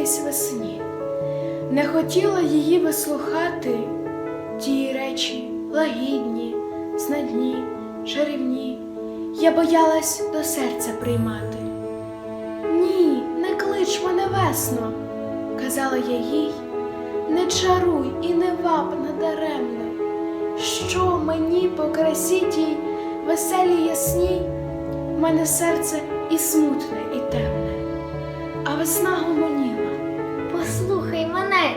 дивитись весні, не хотіла її вислухати, ті речі лагідні, знадні, чарівні, я боялась до серця приймати. Ні, не клич мене весно, казала я їй, не чаруй і не ваб надаремно, що мені по красі тій веселій ясній, в мене серце і смутне, і темне, а весна гомоніла. Послухай мене,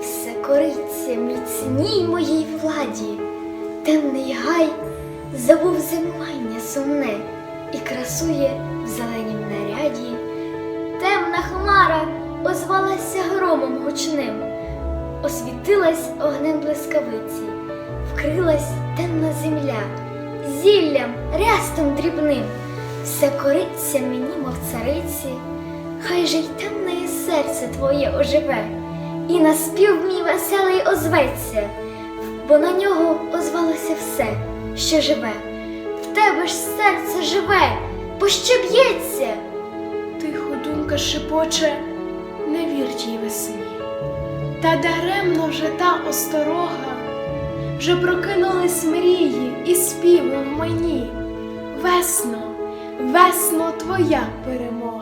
все кориться міцній моїй владі. Темний гай забув зимування сумне і красує в зеленім наряді. Темна хмара озвалася громом гучним, освітилась огнем блискавиці, вкрилась темна земля, зіллям, рястом дрібним, все кориться мені, мов цариці, хай же й темне серце твоє оживе, і на спів мій веселий озветься, бо на нього озвалося все, що живе. В тебе ж серце живе, бо б'ється. Тихо думка шепоче, не вір тій весні. Та даремно вже та осторога, вже прокинулись мрії і співи в мені. Весно, весно твоя перемога.